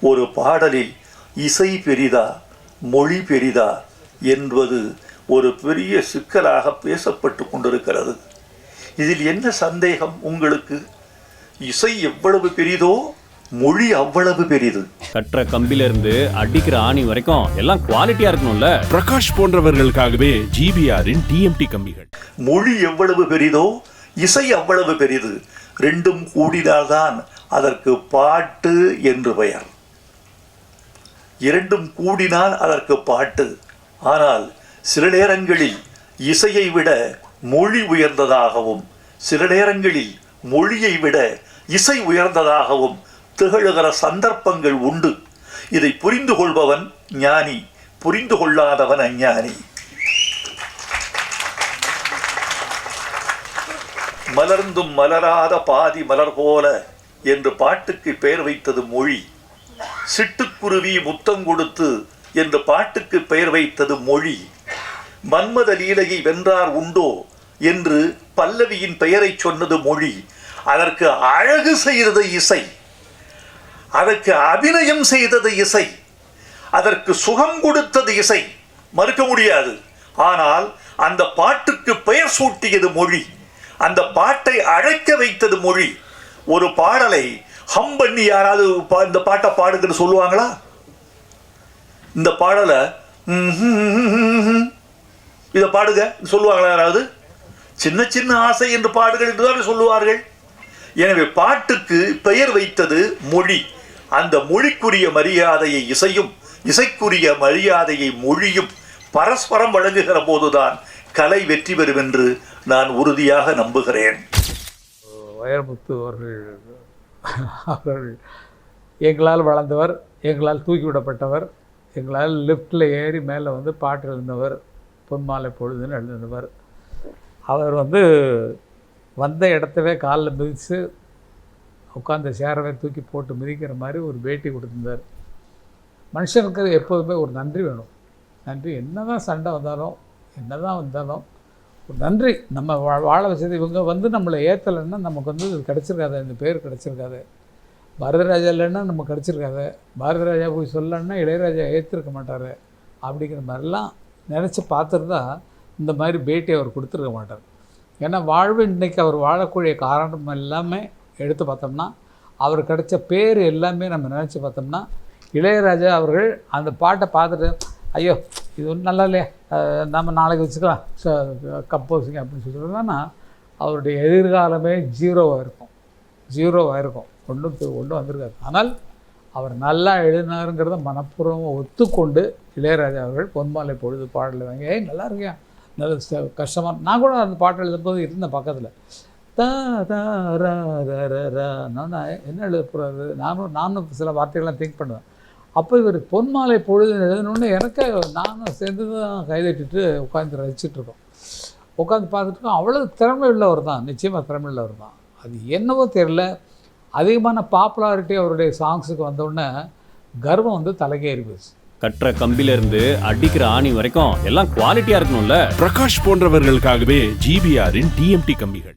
ஒரு பாடலில் இசை பெரிதா மொழி பெரிதா என்பது ஒரு பெரிய சிக்கலாக பேசப்பட்டு கொண்டிருக்கிறது. இதில் என்ன சந்தேகம் உங்களுக்கு? இசை எவ்வளவு பெரிதோ மொழி அவ்வளவு பெரிது. கட்டுற கம்பில இருந்து அடிக்கிற ஆணி வரைக்கும் எல்லாம் குவாலிட்டியா இருக்கணும்ல? பிரகாஷ் போன்றவர்களுக்காகவே ஜிபிஆரின் டிஎம்டி கம்பிகள். மொழி எவ்வளவு பெரிதோ இசை அவ்வளவு பெரிது. ரெண்டும் கூடினால்தான் அதற்கு பாட்டு என்று பெயர். இரண்டும் கூடினால் அதற்கு பாட்டு. ஆனால் சில நேரங்களில் இசையை விட மொழி உயர்ந்ததாகவும் சில நேரங்களில் மொழியை விட இசை உயர்ந்ததாகவும் திகழுகிற சந்தர்ப்பங்கள் உண்டு. இதை புரிந்து கொள்பவன் ஞானி புரிந்து கொள்ளாதவன் அஞ்ஞானி. மலர்ந்தும் மலராத பாதி மலர் போல என்று பாட்டுக்கு பெயர் வைத்தது மொழி. சிட்டுக்குருவி முத்தம் கொடுத்து என்று பாட்டுக்கு பெயர் வைத்தது மொழி. மன்மத லீலையை வென்றார் உண்டோ என்று பல்லவியின் பெயரைச் சொன்னது மொழி. அதற்கு அழகு செய்தது இசை. அதற்கு அபிநயம் செய்தது இசை. அதற்கு சுகம் கொடுத்தது இசை. மறுக்க முடியாது. ஆனால் அந்த பாட்டுக்கு பெயர் சூட்டியது மொழி. அந்த பாட்டை அழைக்க வைத்தது மொழி. ஒரு பாடலை ஹம் பண்ணி யாராவது பா- இந்த பாட்டை பாடுங்கன்னு சொல்லுவாங்களா? இந்த பாடலை இதை பாடுங்க சொல்லுவாங்களா யாராவது? சின்ன சின்ன ஆசை என்று பாடுகள் என்றுதான் சொல்லுவார்கள். எனவே பாட்டுக்கு பெயர் வைத்தது மொழி. அந்த மொழிக்குரிய மரியாதையை இசையும் இசைக்குரிய மரியாதையை மொழியும் பரஸ்பரம் வழங்குகிற போதுதான் கலை வெற்றி பெறும் என்று நான் உறுதியாக நம்புகிறேன். வைரமுத்து அவர்கள் அவர்கள் எங்களால் வளர்ந்தவர் எங்களால் தூக்கி விடப்பட்டவர் எங்களால் லிஃப்ட்டில் ஏறி மேலே வந்து பாட்டு எழுந்தவர் பொன்மாலை பொழுதுன்னு எழுந்தவர். அவர் வந்து வந்த இடத்தவே காலில் மிதித்து உட்காந்த சேரவே தூக்கி போட்டு மிதிக்கிற மாதிரி ஒரு பேட்டி கொடுத்துருந்தார். மனுஷனுக்கு எப்போதுமே ஒரு நன்றி வேணும். நன்றி என்ன தான் சண்டை வந்தாலும் என்ன தான் வந்தாலும் நன்றி. நம்ம வா வாழ வச்சது இவங்க வந்து நம்மளை ஏற்றலைன்னா நமக்கு வந்து இது கிடச்சிருக்காது. இந்த பேர் கிடச்சிருக்காது. பாரதிராஜா இல்லைன்னா நம்ம கிடச்சிருக்காது. பாரதிராஜா போய் சொல்லலைன்னா இளையராஜா ஏற்றிருக்க மாட்டார். அப்படிங்கிற மாதிரிலாம் நினச்சி பார்த்துருந்தா இந்த மாதிரி பேட்டி அவர் கொடுத்துருக்க மாட்டார். ஏன்னா வாழ்வு இன்றைக்கி அவர் வாழக்கூடிய காரணம் எல்லாமே எடுத்து பார்த்தோம்னா அவர் கிடைச்ச பேர் எல்லாமே நம்ம நினச்சி பார்த்தோம்னா இளையராஜா அவர்கள் அந்த பாட்டை பார்த்துட்டு ஐயோ இது ஒன்றும் நல்லா இல்லையா நம்ம நாளைக்கு வச்சுக்கலாம். கம்போசிங் அப்படின்னு சொல்லிட்டுனா அவருடைய எதிர்காலமே ஜீரோவாக இருக்கும். ஜீரோவாக இருக்கும். ஒன்றும் ஒன்றும் வந்திருக்காது. ஆனால் அவர் நல்லா எழுதினாருங்கிறத மனப்பூர்வமாக ஒத்துக்கொண்டு இளையராஜா அவர்கள் பொன்மாலை பொழுது பாடலை வாங்கி ஏய் நல்லா இருக்கியா? நல்ல கஷ்டமாக கஷ்டமா? நான் கூட அந்த பாட்டு எழுதும்போது இருந்தேன் பக்கத்தில். தா தா ரா ரா ரா நான் என்ன எழுத போகிறாரு நானும் நானும் சில வார்த்தைகள்லாம் திங்க் பண்ணுவேன். அப்போ இவர் பொன்மாலை பொழுது எழுதணுன்னு எனக்கு நானும் சேர்ந்து தான் கைதட்டிட்டு உட்காந்து ரசிச்சுட்டு இருக்கோம். உட்காந்து பார்த்துட்டு இருக்கோம் அவ்வளோ திறமை உள்ளவர் தான் நிச்சயமாக திறமை உள்ளவர் தான். அது என்னவோ தெரில அதிகமான பாப்புலாரிட்டி அவருடைய சாங்ஸுக்கு வந்தோடனே கர்வம் வந்து தலைக்கேறி போச்சு. கட்டுற கம்பில இருந்து அடிக்கிற ஆணி வரைக்கும் எல்லாம் குவாலிட்டியா இருக்கணும்ல. பிரகாஷ் போன்றவர்களுக்காகவே ஜிபிஆரின் டிஎம்டி கம்பிகள்.